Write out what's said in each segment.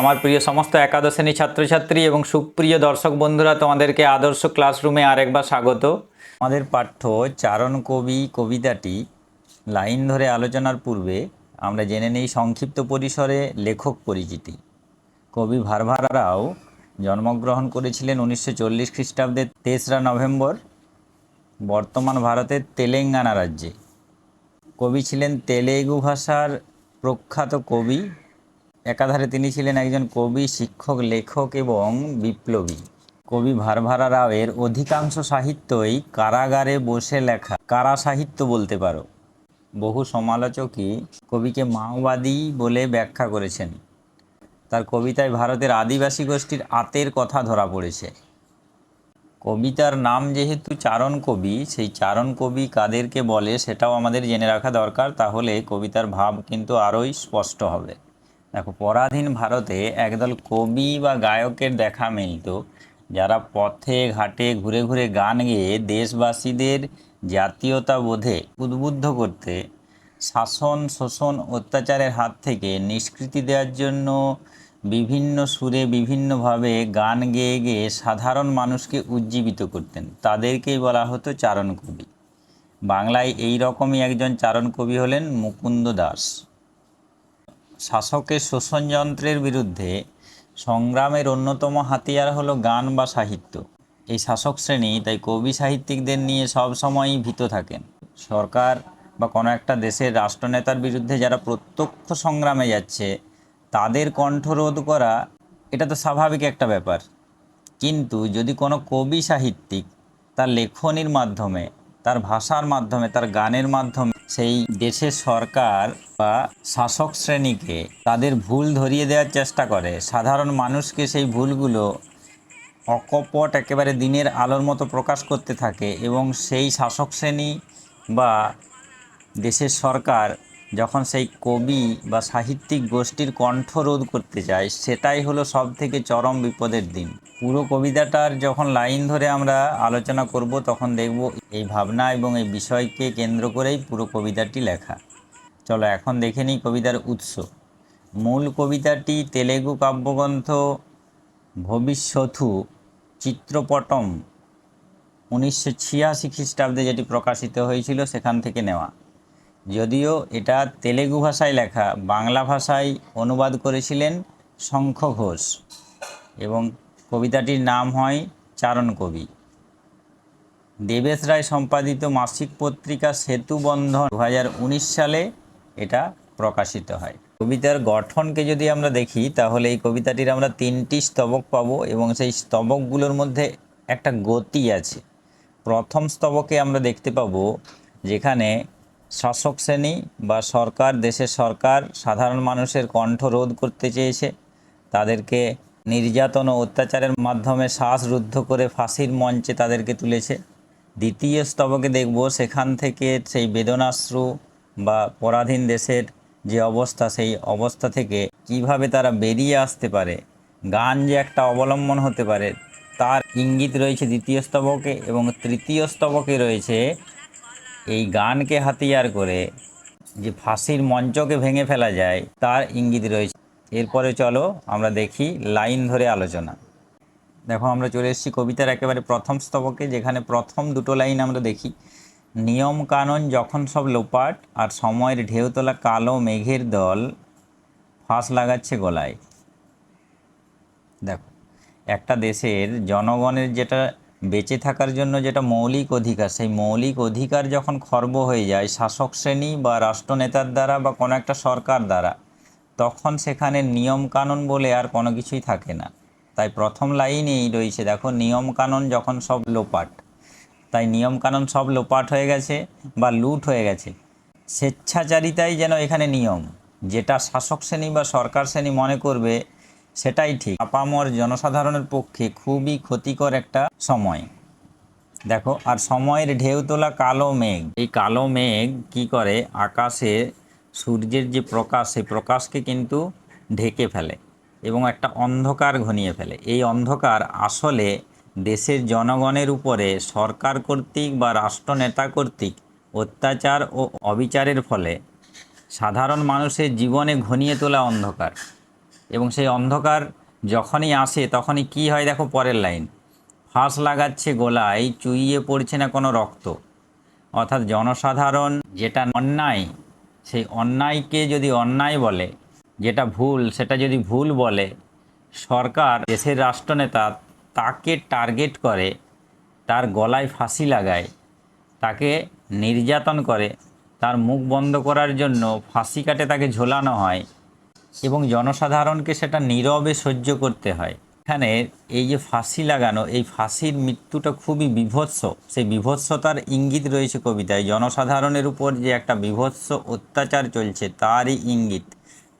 আমার প্রিয় সমস্ত একাদশ শ্রেণি ছাত্রছাত্রী এবং সুপ্রিয় দর্শক বন্ধুরা, তোমাদেরকে আদর্শ ক্লাসরুমে আরেকবার স্বাগত। আমাদের পাঠ্য চারণ কবি কবিতাটি লাইন ধরে আলোচনার পূর্বে আমরা জেনে নেই সংক্ষিপ্ত পরিসরে লেখক পরিচিতি। কবি ভারভারা রাও জন্মগ্রহণ করেছিলেন উনিশশো চল্লিশ খ্রিস্টাব্দের তেসরা নভেম্বর, বর্তমান ভারতের তেলেঙ্গানা রাজ্যে। কবি ছিলেন তেলেগু ভাষার প্রখ্যাত কবি একাধারে তিনি ছিলেন একজন কবি, শিক্ষক, লেখক এবং বিপ্লবী। কবি ভারভারা রাওয়ের অধিকাংশ সাহিত্যই কারাগারে বসে লেখা, কারা সাহিত্য বলতে পারো? বহু সমালোচকই কবিকে মাওবাদী বলে ব্যাখ্যা করেছেন। তার কবিতায় ভারতের আদিবাসী গোষ্ঠীর আতের কথা ধরা পড়েছে। কবিতার নাম যেহেতু চারণ কবি, সেই চারণ কবি কাদেরকে বলে সেটাও আমাদের জেনে রাখা দরকার, তাহলে কবিতার ভাব কিন্তু আরোই স্পষ্ট হবে। দেখো, পরাধীন ভারতে একদল কবি বা গায়কের দেখা মিলত, যারা পথে, ঘাটে, ঘুরে ঘুরে গান গেয়ে দেশবাসীদের জাতীয়তা বোধে উদ্বুদ্ধ করতে, শাসন, শোষণ, অত্যাচারের হাত থেকে নিষ্কৃতি দেওয়ার জন্য বিভিন্ন সুরে বিভিন্নভাবে গান গেয়ে গেয়ে সাধারণ মানুষকে উজ্জীবিত করতেন। তাদেরকেই বলা হতো চারণ কবি। বাংলায় এই রকমই একজন চারণ কবি হলেন মুকুন্দ দাস। শাসকের শোষণযন্ত্রের বিরুদ্ধে সংগ্রামের অন্যতম হাতিয়ার হলো গান বা সাহিত্য। এই শাসক শ্রেণি তাই কবি সাহিত্যিকদের নিয়ে সবসময়ই ভীত থাকেন। সরকার বা কোনো একটা দেশের রাষ্ট্রনেতার বিরুদ্ধে যারা প্রত্যক্ষ সংগ্রামে যাচ্ছে, তাদের কণ্ঠরোধ করা এটা তো স্বাভাবিক একটা ব্যাপার। কিন্তু যদি কোনো কবি সাহিত্যিক তার লেখনির মাধ্যমে, তার ভাষার মাধ্যমে, তার গানের মাধ্যমে সেই দেশের সরকার বা শাসক শ্রেণীকে তাদের ভুল ধরিয়ে দেওয়ার চেষ্টা করে। সাধারণ মানুষকে সেই ভুলগুলো অকপট একেবারে দিনের আলোর মতো প্রকাশ করতে থাকে এবং সেই শাসক শ্রেণি বা দেশের সরকার যখন সেই কবি বা সাহিত্যিক গোষ্ঠীর কণ্ঠ রোধ করতে চায় সেটাই হলো সব থেকে চরম বিপদের দিন। পুরো কবিতাটার যখন লাইন ধরে আমরা আলোচনা করব, তখন দেখব এই ভাবনা এবং এই বিষয়কে কেন্দ্র করেই পুরো কবিতাটি লেখা। চলো এখন দেখে নিই কবিতার উৎস। মূল কবিতাটি তেলেগু কাব্যগ্রন্থ ভবিষ্যথু চিত্রপটম উনিশশো ছিয়াশি খ্রিস্টাব্দে যেটি প্রকাশিত হয়েছিল সেখান থেকে নেওয়া। যদিও এটা তেলেগু ভাষায় লেখা, বাংলা ভাষায় অনুবাদ করেছিলেন শঙ্খ ঘোষ এবং কবিতাটির নাম হয় চারণ কবি। দেবেশ রায় সম্পাদিত মাসিক পত্রিকা সেতুবন্ধন দু হাজার উনিশ সালে এটা প্রকাশিত হয়। কবিতার গঠনকে যদি আমরা দেখি, তাহলে এই কবিতাটির আমরা তিনটি স্তবক পাবো এবং সেই স্তবকগুলোর মধ্যে একটা গতি আছে। প্রথম স্তবকে আমরা দেখতে পাবো যেখানে শাসক শ্রেণি বা সরকার, দেশের সরকার সাধারণ মানুষের কণ্ঠ রোধ করতে চেয়েছে। তাদেরকে নির্যাতন ও অত্যাচারের মাধ্যমে শ্বাসরুদ্ধ করে ফাঁসির মঞ্চে তাদেরকে তুলেছে। দ্বিতীয় স্তবকে দেখব, সেখান থেকে সেই বেদনাশ্রু বা পরাধীন দেশের যে অবস্থা, সেই অবস্থা থেকে কীভাবে তারা বেরিয়ে আসতে পারে, গান যে একটা অবলম্বন হতে পারে, তার ইঙ্গিত রয়েছে দ্বিতীয় স্তবকে এবং তৃতীয় স্তবকে রয়েছে এই গানকে হাতিয়ার করে যে ফাঁসির মঞ্চকে ভেঙে ফেলা যায়, তার ইঙ্গিত রয়েছে। এরপরে চলো আমরা দেখি লাইন ধরে আলোচনা। দেখো, আমরা চলে এসেছি কবিতার একেবারে প্রথম স্তবকে, যেখানে প্রথম দুটো লাইন আমরা দেখি। নিয়ম কানুন যখন সব লোপাট, আর সময়ের ঢেউ তোলা কালো মেঘের দল, ফাঁস লাগাচ্ছে গলায়। দেখো, একটা দেশের জনগণের যেটা বেঁচে থাকার জন্য যেটা মৌলিক অধিকার, সেই মৌলিক অধিকার যখন খর্ব হয়ে যায় শাসক শ্রেণি বা রাষ্ট্রনেতার দ্বারা বা কোনো একটা সরকার দ্বারা, তখন সেখানে নিয়ম কানুন বলে আর কোনো কিছুই থাকে না। তাই প্রথম লাইনেই রয়েছে, দেখো নিয়ম কানুন যখন সব লোপাট, তাই নিয়ম কানুন সব লোপাট হয়ে গেছে বা লুট হয়ে গেছে। স্বেচ্ছাচারিতাই যেন এখানে নিয়ম, যেটা শাসক শ্রেণি বা সরকার শ্রেণি মনে করবে সেটাই ঠিক। আপামর জনসাধারণের পক্ষে খুবই ক্ষতিকর একটা সময়। দেখো, আর সময়ের ঢেউ তোলা কালো মেঘ। এই কালো মেঘ কি করে? আকাশে সূর্যের যে প্রকাশ, সেই প্রকাশকে কিন্তু ঢেকে ফেলে এবং একটা অন্ধকার ঘনিয়ে ফেলে। এই অন্ধকার আসলে দেশের জনগণের উপরে সরকার কর্তৃক বা রাষ্ট্রনেতা কর্তৃক অত্যাচার ও অবিচারের ফলে সাধারণ মানুষের জীবনে ঘনিয়ে তোলা অন্ধকার। এবং সেই অন্ধকার যখনই আসে, তখনই কি হয় দেখো পরের লাইন। ফাঁস লাগাচ্ছে গোলায়, চুইয়ে পড়ছে না কোনো রক্ত। অর্থাৎ জনসাধারণ যেটা অন্যায়, সেই অন্যায়কে যদি অন্যায় বলে, যেটা ভুল, সেটা যদি ভুল বলে, সরকার, দেশের রাষ্ট্রনেতা তাকে টার্গেট করে, তার গলায় ফাঁসি লাগায়, তাকে নির্যাতন করে, তার মুখ বন্ধ করার জন্য ফাঁসি কাটে তাকে ঝোলানো হয় এবং জনসাধারণকে সেটা নীরবে সহ্য করতে হয়। এখানে এই যে ফাঁসি লাগানো, এই ফাঁসির মৃত্যুটা খুবই বিভৎস। সেই বিভৎসতার ইঙ্গিত রয়েছে কবিতায়, জনসাধারণের উপর যে একটা বিভৎস অত্যাচার চলছে তারই ইঙ্গিত।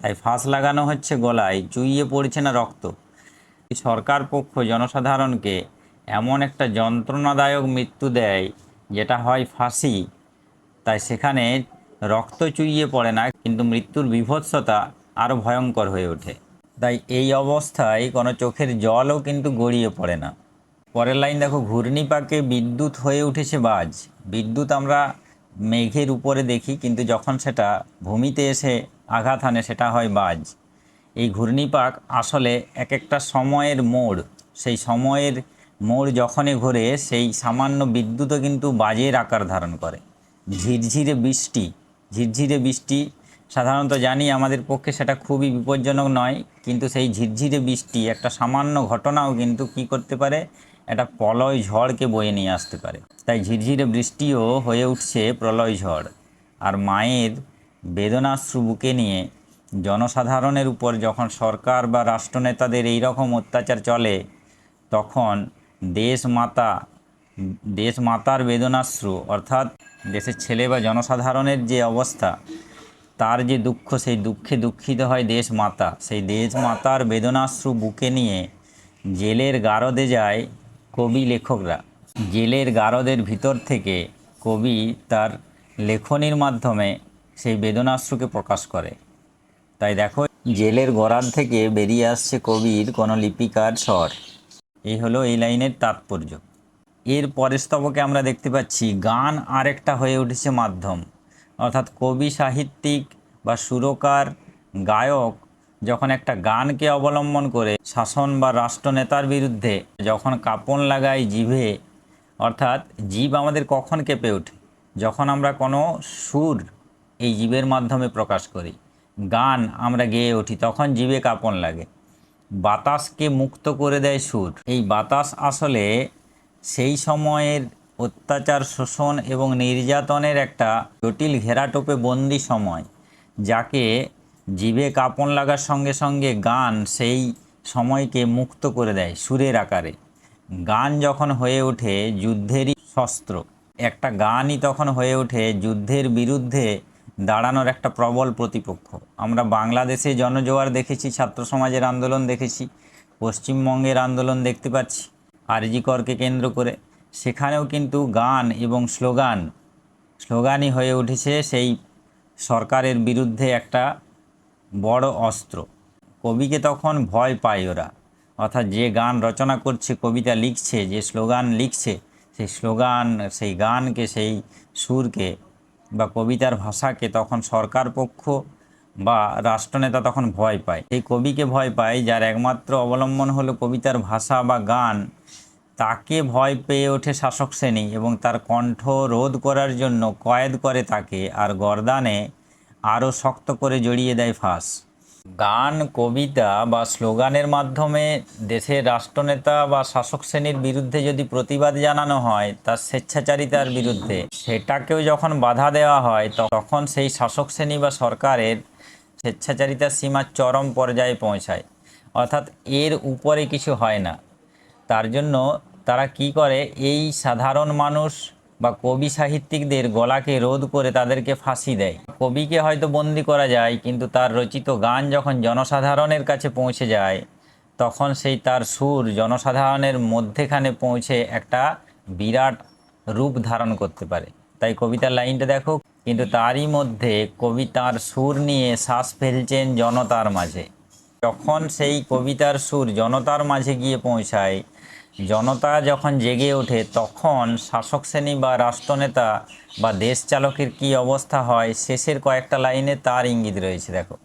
তাই ফাঁস লাগানো হচ্ছে গলায়, চুইয়ে পড়ছে না রক্ত। সরকার পক্ষ জনসাধারণকে এমন একটা যন্ত্রণাদায়ক মৃত্যু দেয়, যেটা হয় ফাঁসি। তাই সেখানে রক্ত চুইয়ে পড়ে না, কিন্তু মৃত্যুর বিভৎসতা আরও ভয়ঙ্কর হয়ে ওঠে। তাই এই অবস্থায় কোনো চোখের জলও কিন্তু গড়িয়ে পড়ে না। পরের লাইন দেখো ঘূর্ণিপাকে বিদ্যুৎ হয়ে উঠেছে বাজ। বিদ্যুৎ আমরা মেঘের উপরে দেখি, কিন্তু যখন সেটা ভূমিতে এসে আঘাত হানে, সেটা হয় বাজ। এই ঘূর্ণিপাক আসলে এক একটা সময়ের মোড়। সেই সময়ের মোড় যখনই ঘোরে, সেই সামান্য বিদ্যুৎও কিন্তু বাজের আকার ধারণ করে। ঝিরঝিরে বৃষ্টি ঝিরঝিরে বৃষ্টি সাধারণত জানি আমাদের পক্ষে সেটা খুবই বিপজ্জনক নয়, কিন্তু সেই ঝিরঝিরে বৃষ্টি, একটা সামান্য ঘটনাও কিন্তু কি করতে পারে? একটা প্রলয় ঝড়কে বয়ে নিয়ে আসতে পারে। তাই ঝিরঝিরে বৃষ্টিও হয়ে উঠছে প্রলয় ঝড়। আর মায়ের বেদনাশ্রু বুকে নিয়ে জনসাধারণের উপর যখন সরকার বা রাষ্ট্রনেতাদের এই রকম অত্যাচার চলে, তখন দেশ মাতা দেশ মাতার বেদনাশ্রু, অর্থাৎ দেশের ছেলে বা জনসাধারণের যে অবস্থা তার যে দুঃখ, সেই দুঃখে দুঃখিত হয় দেশ মাতা। সেই দেশ মাতার বেদনাশ্রু বুকে নিয়ে জেলের গারদে যায় কবি লেখকরা। জেলের গারদের ভিতর থেকে কবি তার লেখনির মাধ্যমে সেই বেদনাশ্রুকে প্রকাশ করে। তাই দেখো, জেলের গড়ার থেকে বেরিয়ে আসছে কবির কোনো লিপিকার স্বর। এই হলো এই লাইনের তাৎপর্য। এর পরের স্তবকে আমরা দেখতে পাচ্ছি, গান আরেকটা হয়ে উঠেছে মাধ্যম। অর্থাৎ কবি সাহিত্যিক বা সুরকার, গায়ক যখন একটা গানকে অবলম্বন করে শাসন বা রাষ্ট্রনেতার বিরুদ্ধে যখন কাপন লাগায় জিভে, অর্থাৎ জীব আমাদের কখন কেঁপে ওঠে? যখন আমরা কোনো সুর এই জীবের মাধ্যমে প্রকাশ করি, গান আমরা গেয়ে উঠি, তখন জীবে কাপন লাগে। বাতাসকে মুক্ত করে দেয় সুর। এই বাতাস আসলে সেই সময়ের অত্যাচার, শোষণ এবং নির্যাতনের একটা জটিল ঘেরাটোপে বন্দি সময়, যাকে জীবে কাপন লাগার সঙ্গে সঙ্গে গান সেই সময়কে মুক্ত করে দেয় সুরের আকারে। গান যখন হয়ে ওঠে যুদ্ধেরই শস্ত্র, একটা গানই তখন হয়ে ওঠে যুদ্ধের বিরুদ্ধে দাঁড়ানোর একটা প্রবল প্রতিপক্ষ। আমরা বাংলাদেশে জনজোয়ার দেখেছি, ছাত্র সমাজের আন্দোলন দেখেছি, পশ্চিমবঙ্গের আন্দোলন দেখতে পাচ্ছি, আরজিকরকে কেন্দ্র করে। সেখানেও কিন্তু গান এবং স্লোগান, স্লোগানই হয়ে উঠেছে সেই সরকারের বিরুদ্ধে একটা বড় অস্ত্র। কবিকে তখন ভয় পায় ওরা। অর্থাৎ যে গান রচনা করছে, কবিতা লিখছে, যে স্লোগান লিখছে, সেই স্লোগান, সেই গানকে, সেই সুরকে বা কবিতার ভাষাকে তখন সরকার পক্ষ বা রাষ্ট্রনেতা তখন ভয় পায়। এই কবিকে ভয় পায় যার একমাত্র অবলম্বন হলো কবিতার ভাষা বা গান। তাকে ভয় পেয়ে ওঠে শাসক শ্রেণি এবং তার কণ্ঠ রোধ করার জন্য কয়েদ করে তাকে আর গরদানে আরও শক্ত করে জড়িয়ে দেয় ফাঁস। গান, কবিতা বা স্লোগানের মাধ্যমে দেশের রাষ্ট্রনেতা বা শাসক শ্রেণির বিরুদ্ধে যদি প্রতিবাদ জানানো হয়, তার স্বেচ্ছাচারিতার বিরুদ্ধে সেটাকেও যখন বাধা দেওয়া হয়, তখন সেই শাসক শ্রেণি বা সরকারের স্বেচ্ছাচারিতার সীমা চরম পর্যায়ে পৌঁছায়। অর্থাৎ এর উপরে কিছু হয় না। তার জন্য তারা কি করে? এই সাধারণ মানুষ বা কবি সাহিত্যিকদের গলাকে রোধ করে তাদেরকে ফাঁসি দেয়। কবিকে হয়তো বন্দি করা যায়, কিন্তু তার রচিত গান যখন জনসাধারণের কাছে পৌঁছে যায়, তখন সেই তার সুর জনসাধারণের মধ্যেখানে পৌঁছে একটা বিরাট রূপ ধারণ করতে পারে। তাই কবিতার লাইনটা দেখো, কিন্তু তারই মধ্যে কবি তার সুর নিয়ে শ্বাস ফেলছেন জনতার মাঝে। যখন সেই কবিতার সুর জনতার মাঝে গিয়ে পৌঁছায় জনতা যখন জেগে ওঠে, তখন শাসক শ্রেণি বা রাষ্ট্রনেতা বা দেশ চালকের কী অবস্থা হয়, শেষের কয়েকটা লাইনে তার ইঙ্গিত রয়েছে, দেখো।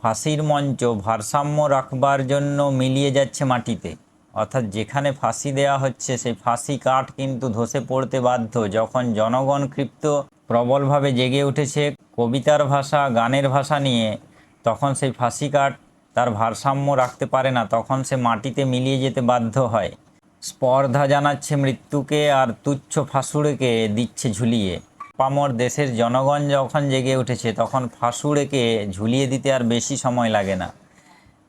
ফাঁসির মঞ্চ ভারসাম্য রাখবার জন্য মিলিয়ে যাচ্ছে মাটিতে। অর্থাৎ যেখানে ফাঁসি দেওয়া হচ্ছে, সেই ফাঁসি কাঠ কিন্তু ধসে পড়তে বাধ্য। যখন জনগণ ক্ষিপ্ত, প্রবলভাবে জেগে উঠেছে কবিতার ভাষা, গানের ভাষা নিয়ে, তখন সেই ফাঁসি কাঠ তার ভারসাম্য রাখতে পারে না, তখন সে মাটিতে মিলিয়ে যেতে বাধ্য হয়। স্পর্ধা জানাচ্ছে মৃত্যুকে আর তুচ্ছ ফাঁসুড়েকে দিচ্ছে ঝুলিয়ে। পামর দেশের জনগণ যখন জেগে উঠেছে, তখন ফাঁসুড়েকে ঝুলিয়ে দিতে আর বেশি সময় লাগে না।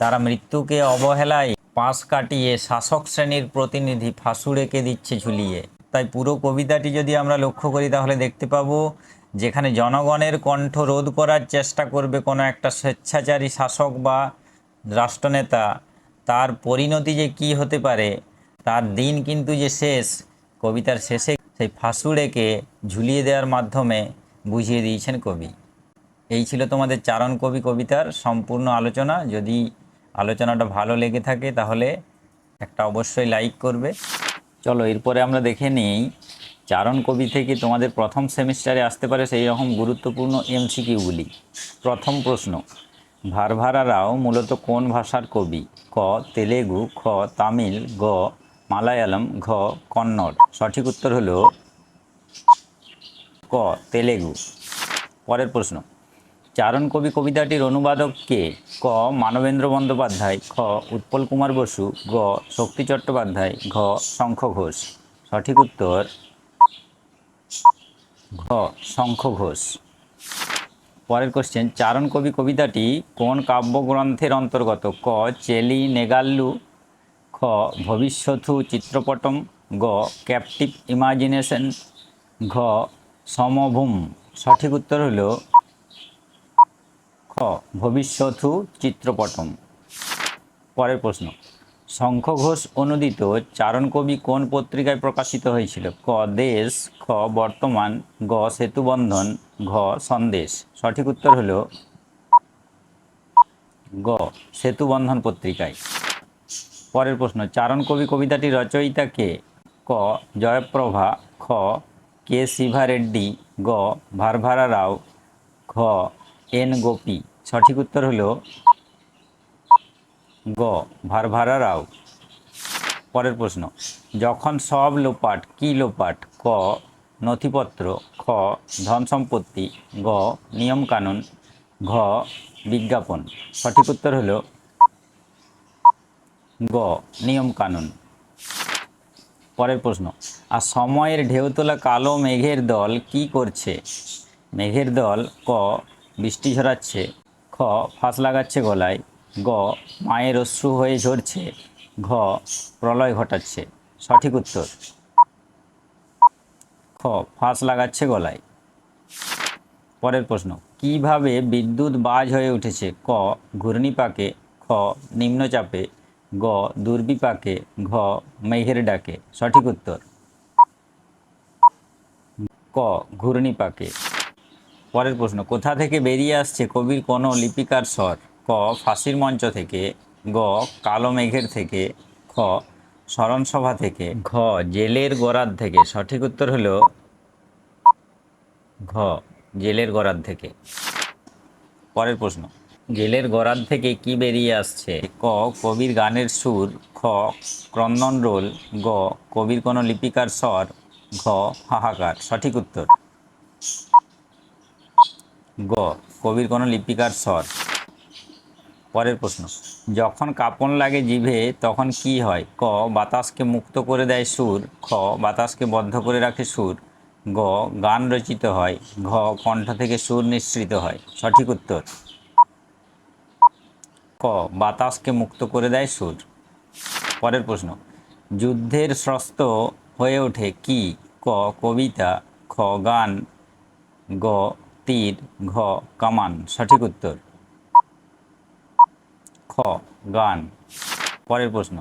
তারা মৃত্যুকে অবহেলায় পাশ কাটিয়ে শাসক শ্রেণির প্রতিনিধি ফাঁসুড়েকে দিচ্ছে ঝুলিয়ে। তাই পুরো কবিতাটি যদি আমরা লক্ষ্য করি, তাহলে দেখতে পাবো, যেখানে জনগণের কণ্ঠ রোধ করার চেষ্টা করবে কোনো একটা স্বেচ্ছাচারী শাসক বা রাষ্ট্রনেতা, তার পরিণতি যে কি হতে পারে, তার দিন কিন্তু যে শেষ, কবিতার শেষে সেই ফাঁসুড়েকে ঝুলিয়ে দেওয়ার মাধ্যমে বুঝিয়ে দিয়েছেন কবি। এই ছিল তোমাদের চারণ কবি কবিতার সম্পূর্ণ আলোচনা। যদি আলোচনাটা ভালো লেগে থাকে তাহলে একটা অবশ্যই লাইক করবে। চলো, এরপরে আমরা দেখে নিই, চারণ কবি থেকে তোমাদের প্রথম সেমিস্টারে আসতে পারে সেই রকম গুরুত্বপূর্ণ এমসিকিউগুলি প্রথম প্রশ্ন ভারভারা রাও মূলত কোন ভাষার কবি? ক, তেলেগু, খ, তামিল, গ, মালায়ালম, ঘ, কন্নড়। সঠিক উত্তর হলো ক, তেলেগু। পরের প্রশ্ন। চারণ কবি কবিতাটির অনুবাদক কে? ক, মানবেন্দ্র বন্দ্যোপাধ্যায়। খ, উৎপল কুমার বসু। গ, শক্তি চট্টোপাধ্যায়। ঘ, শঙ্খ ঘোষ। সঠিক উত্তর ঘ, শঙ্খ ঘোষ। পরের কোশ্চেন চারণ কবি কবিতাটি কোন কাব্যগ্রন্থের অন্তর্গত? ক, চেলি, নেগাল্লু, খ ভবিষ্যথু চিত্রপটম, গ ক্যাপটিভ ইমাজিনেশন ঘ, সমভূম। সঠিক উত্তর হল খ ভবিষ্যথু চিত্রপটম। পরের প্রশ্ন শঙ্খ ঘোষ অনুদিত চারণ কবি কোন পত্রিকায় প্রকাশিত হয়েছিল? ক, দেশ, খ, বর্তমান, গ সেতুবন্ধন ঘ সন্দেশ। সঠিক উত্তর হলো গ সেতুবন্ধন পত্রিকায়। পরের প্রশ্ন, চারণ কবি কবিতাটি রচয়িতা কে ক, জয়প্রভা, খ, কে শিভা রেড্ডি, গ, ভারভারা রাও, ঘ, এন গোপী। সঠিক উত্তর হলো গ, ভারভারা রাও। পরের প্রশ্ন, যখন সব লোপাট, কি লোপাট? ক, নথিপত্র খ ধন সম্পত্তি গ, নিয়মকানুন, ঘ, বিজ্ঞাপন। সঠিক উত্তর হলো গ, নিয়মকানুন। পরের প্রশ্ন আর সময়ের ঢেউ তোলা কালো মেঘের দল কি করছে? মেঘের দল ক, বৃষ্টি ঝরাচ্ছে। খ, ফাঁস লাগাচ্ছে গলায়। গ, মায়ের অশ্রু হয়ে ঝরছে। ঘ, প্রলয় ঘটাচ্ছে। সঠিক উত্তর খ, ফাঁস লাগাচ্ছে গলায়। পরের প্রশ্ন, কীভাবে বিদ্যুৎ বাজ হয়ে উঠেছে? ক, ঘূর্ণিপাকে, খ, নিম্নচাপে, গ, দুর্বিপাকে, ঘ, মেঘের ডাকে। সঠিক উত্তর। ক, ঘূর্ণিপাকে। পরের প্রশ্ন, কোথা থেকে বেরিয়ে আসছে কবির কোনো লিপিকার স্বর? ক, ফাঁসির মঞ্চ থেকে, গ, কালো মেঘের থেকে, খ স্মরণসভা থেকে, ঘ, জেলের গোড়ার থেকে, সঠিক উত্তর হল ঘ, জেলের গোড়ার থেকে। পরের প্রশ্ন, জেলের গড়ার থেকে কি বেরিয়ে আসছে? ক, কবির গানের সুর, খ, ক্রন্দন রোল, গ, কবির কোনো লিপিকার স্বর, ঘ, হাহাকার, সঠিক উত্তর। গ, কবির কোনো লিপিকার স্বর। পরের প্রশ্ন। যখন কাঁপন লাগে জিভে, তখন কি হয়? ক, বাতাসকে মুক্ত করে দেয় সুর। খ, বাতাসকে বদ্ধ করে রাখে সুর। গ, গান রচিত হয়। ঘ, কণ্ঠ থেকে সুর নিঃসৃত হয়। সঠিক উত্তর। ক, বাতাসকে মুক্ত করে দেয় সুর। পরের প্রশ্ন। যুদ্ধের স্রস্ত হয়ে ওঠে কি? ক, কবিতা। খ, গান। গ, তীর। ঘ, কামান। সঠিক উত্তর। খ, গান। পরের প্রশ্ন,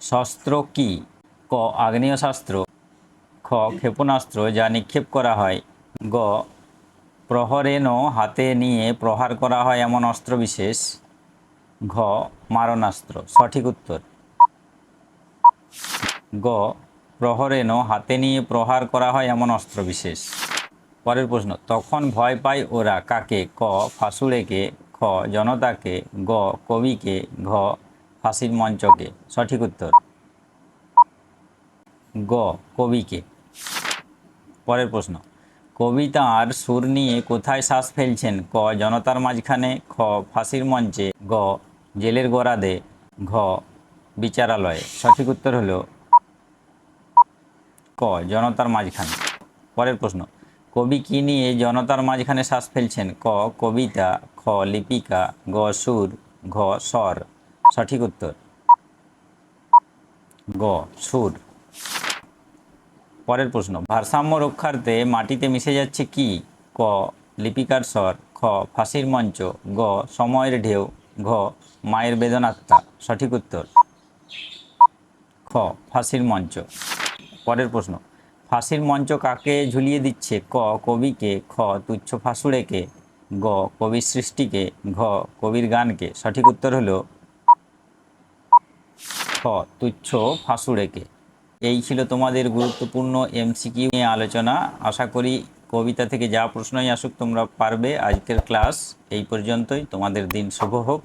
শস্ত্র কি? ক আগ্নেয়শাস্ত্র খ, ক্ষেপণাস্ত্র যা নিক্ষেপ করা হয়। গ প্রহরেণ হাতে নিয়ে প্রহার করা হয় এমন অস্ত্র বিশেষ। ঘ, মারণাস্ত্র। সঠিক উত্তর। গ প্রহরেণ হাতে নিয়ে প্রহার করা হয় এমন অস্ত্র বিশেষ। পরের প্রশ্ন, তখন ভয় পায় ওরা কাকে? ক, ফাঁসুড়েকে খ, জনতাকে, গ, কবিকে, ঘ, ফাঁসির মঞ্চকে। সঠিক উত্তর। গ, কবিকে। পরের প্রশ্ন। কবি তাঁর সুর নিয়ে কোথায় শ্বাস ফেলছেন? ক, জনতার মাঝখানে, খ, ফাঁসির মঞ্চে, গ, জেলের গোড়াদে ঘ, বিচারালয়ে। সঠিক উত্তর হলো ক, জনতার মাঝখানে। পরের প্রশ্ন। কবি কি নিয়ে জনতার মাঝখানে শ্বাস ফেলছেন? ক, কবিতা, খ, লিপিকা, গ, সুর, ঘ, স্বর। সঠিক উত্তর। গ, সুর। পরের প্রশ্ন, ভারসাম্য রক্ষার্থে মাটিতে মিশে যাচ্ছে কি? ক, লিপিকার স্বর। খ, ফাঁসির মঞ্চ। গ, সময়ের ঢেউ। ঘ, মায়ের বেদনাত্মা। সঠিক উত্তর। খ, ফাঁসির মঞ্চ। পরের প্রশ্ন ফাঁসির মঞ্চ কাকে ঝুলিয়ে দিচ্ছে? ক, কবিকে, খ, তুচ্ছ ফাঁসুড়েকে, গ, কবির সৃষ্টিকে, ঘ, কবির গানকে। সঠিক উত্তর হলো খ, তুচ্ছ ফাঁসুড়েকে। এই ছিল তোমাদের গুরুত্বপূর্ণ এমসিকিউ নিয়ে আলোচনা। আশা করি কবিতা থেকে যা প্রশ্নই আসুক তোমরা পারবে। আজকের ক্লাস এই পর্যন্তই। তোমাদের দিন শুভ হোক।